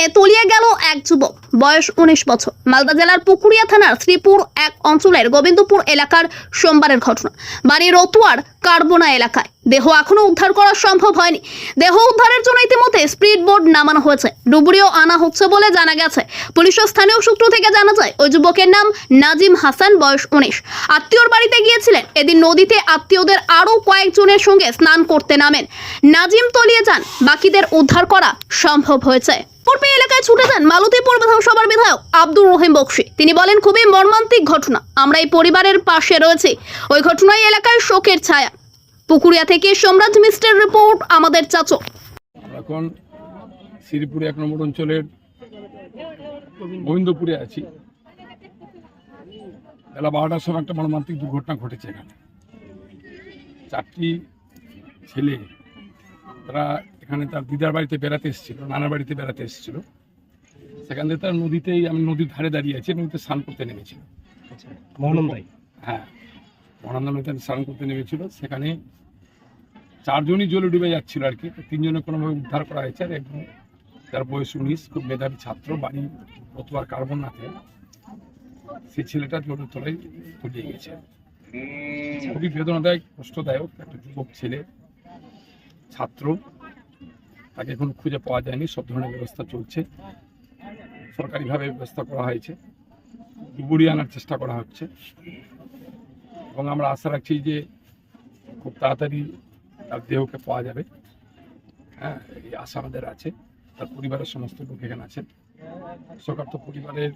নিয়ে তলিয়ে গেল এক যুবক। বয়স উনিশ বছর। মালদা জেলার পুকুরিয়া থানার শ্রীপুর এক অঞ্চলের গোবিন্দপুর এলাকার সোমবারের ঘটনা। বাড়ি রতুয়ার কার্বনা এলাকায়। দেহ এখনও উদ্ধার করা সম্ভব হয়নি। দেহ উদ্ধারের জন্য ইতিমধ্যে স্পিড বোর্ড নামানো হয়েছে। ডুবুরিও আনা হচ্ছে বলে জানা গেছে। পুলিশ ও স্থানীয় সূত্র থেকে জানা যায়, ওই যুবকের নাম নাজিম হাসান, বয়স উনিশ। আত্মীয়র বাড়িতে গিয়েছিলেন। এদিন নদীতে আত্মীয়দের আরও কয়েকজনের সঙ্গে স্নান করতে নামেন। নাজিম তলিয়ে যান। বাকিদের উদ্ধার করা সম্ভব হয়েছে। পূর্বে এলাকায় ছুটে যান মালতীপুর বিধানসভার বিধায়ক আব্দুর রহিম বক্সি। তিনি বলেন, খুবই মর্মান্তিক ঘটনা। আমরা এই পরিবারের পাশে রয়েছি। ওই ঘটনায় এলাকায় শোকের ছায়া। পুকুরিয়া থেকে সম্রাট মিস্টের রিপোর্ট, আমাদের চাচো। এখন এক নম্বর অঞ্চলের গোবিন্দপুরে আছি। বেলা বারোটার সময় একটা মর্মান্তিক দুর্ঘটনা ঘটেছে এখানে। চারটি ছেলে, তারা এখানে তার দিদার বাড়িতে বেড়াতে এসেছিল নানার বাড়িতে বেড়াতে এসেছিল। সেখান থেকে তারা নদীতেই আমি নদীর ধারে দাঁড়িয়ে আছি নদীতে স্নান করতে নেমেছিল। মহানন্দাই হ্যাঁ মহানন্দা নদীতে স্নান করতে নেমেছিল। সেখানে চারজনই জলে ডুবে যাচ্ছিল আর কি তো তিনজনে কোনোভাবে উদ্ধার করা হয়েছে আর একজন তার বয়স উনিশ খুব মেধাবী ছাত্র বাড়ি রতুয়ার কার্বনাতে সেই ছেলেটা জলের তলায় তলিয়ে গেছে। খুবই বেদনাদায়ক কষ্টদায়ক একটা যুবক ছেলে ছাত্র। তাকে এখন খুঁজে পাওয়া যায়নি, সব ধরনের ব্যবস্থা চলছে। সরকারিভাবে ব্যবস্থা করা হয়েছে। ডুবুরি আনার চেষ্টা করা হচ্ছে। এবং আমরা আশা রাখছি যে খুব তাড়াতাড়ি তার দেহকে পাওয়া যাবে। হ্যাঁ এই আশা আমাদের আছে। তার পরিবারের সমস্ত লোক এখানে আছেন। সরকার তো পরিবারের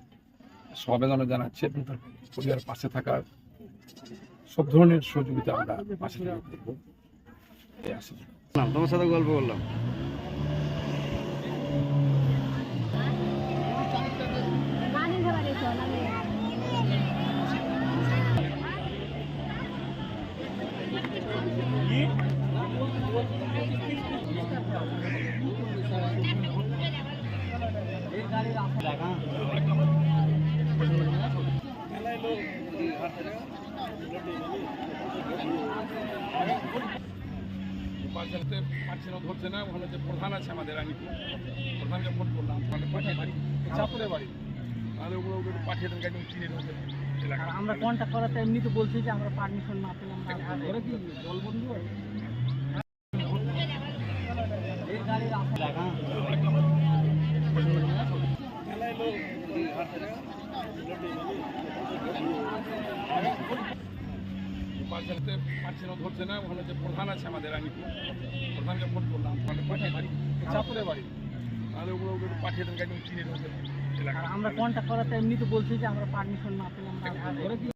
সমবেদনা জানাচ্ছে এবং তার পরিবারের পাশে থাকার সব ধরনের সহযোগিতা আমরা পাশে থেকে করব। এই আশা তোমার সাথে গল্প করলাম। लोग চালাতে পারছে না ধরছে না ওখানে যে প্রধান আছে আমাদের আমি প্রধানকে ফোন করলাম ওখানে পাঠিয়ে বাড়ি। চাপুরে বাড়ি। তাহলে ওগুলো ওগুলো পাঠিয়ে দেন গাড়ি চিনে দেবো আমরা কন্ট্যাক্ট করাতে এমনি তো বলছি যে আমরা পারমিশন না পেলাম না। ওরা কি জল বন্ধু চালাতে পারছে না ধরছে না ওখানে যে প্রধান আছে আমাদের আমি প্রধানকে ফোন করলাম মানে পাঠিয়ে বাড়ি চাপুরে বাড়ি? তাহলে ওগুলো ওগুলো পাঠিয়ে দেন গাড়ি চিনে আমরা কন্ট্যাক্ট করাতে এমনি তো বলছি যে আমরা পারমিশন না পেলাম